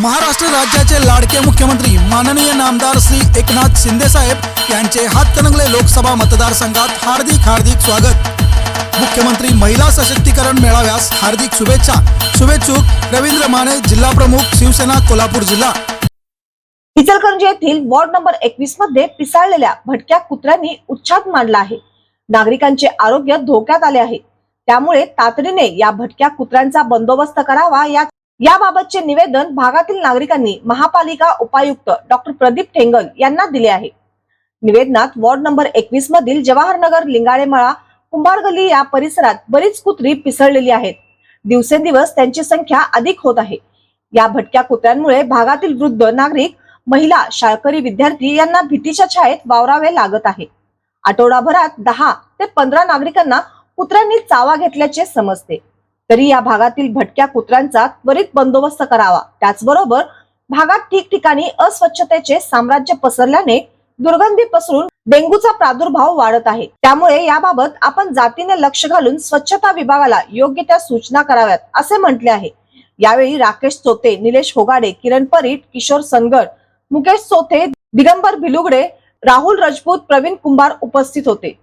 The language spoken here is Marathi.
महाराष्ट्र राज्याचे लाडके मुख्यमंत्री माननीय नामदार श्री एकनाथ शिंदे साहेब यांचे हातकणंगले लोकसभा मतदारसंघात हार्दिक हार्दिक स्वागत. मुख्यमंत्री महिला सशक्तीकरण मेळाव्यास हार्दिक शुभेच्छा. शुभेच्छुक रवींद्र माने जिल्हा प्रमुख शिवसेना कोल्हापूर जिल्हा. इचलकरंजी येथील वॉर्ड नंबर एकवीसमध्ये पिसाळलेल्या भटक्या कुत्र्यांनी उच्छाद मांडला आहे. नागरिकांचे आरोग्य धोक्यात आले आहे. त्यामुळे तातडीने या भटक्या कुत्र्यांचा बंदोबस्त करावा या याबाबतचे निवेदन भागातील नागरिकांनी महापालिका उपायुक्त डॉक्टर प्रदीप ठेंगल यांना दिले आहे. निवेदनात वॉर्ड नंबर एकवीस मधील जवाहरनगर लिंगाळेमळा कुंभारगली या परिसरात बरीच कुत्री पिसळलेली आहेत. दिवसेंदिवस त्यांची संख्या अधिक होत आहे. या भटक्या कुत्र्यांमुळे भागातील वृद्ध नागरिक महिला शाळकरी विद्यार्थी यांना भीतीच्या छायेत वावरावे लागत आहे. आठवडाभरात दहा ते पंधरा नागरिकांना कुत्र्यांनी चावा घेतल्याचे समजते. तरी या भागातील भटक्या कुत्र्यांचा त्वरित बंदोबस्त करावा. त्याचबरोबर भागात ठिकठिकाणी अस्वच्छतेचे साम्राज्य पसरल्याने दुर्गंधी पसरून डेंग्यूचा प्रादुर्भाव वाढत आहे. त्यामुळे याबाबत आपण जातीने लक्ष घालून स्वच्छता विभागाला योग्य त्या सूचना कराव्यात असे म्हटले आहे. यावेळी राकेश चोते निलेश होगाडे किरण परीट किशोर सनगर मुकेश चोथे दिगंबर भिलुगडे राहुल राजपूत प्रवीण कुंभार उपस्थित होते.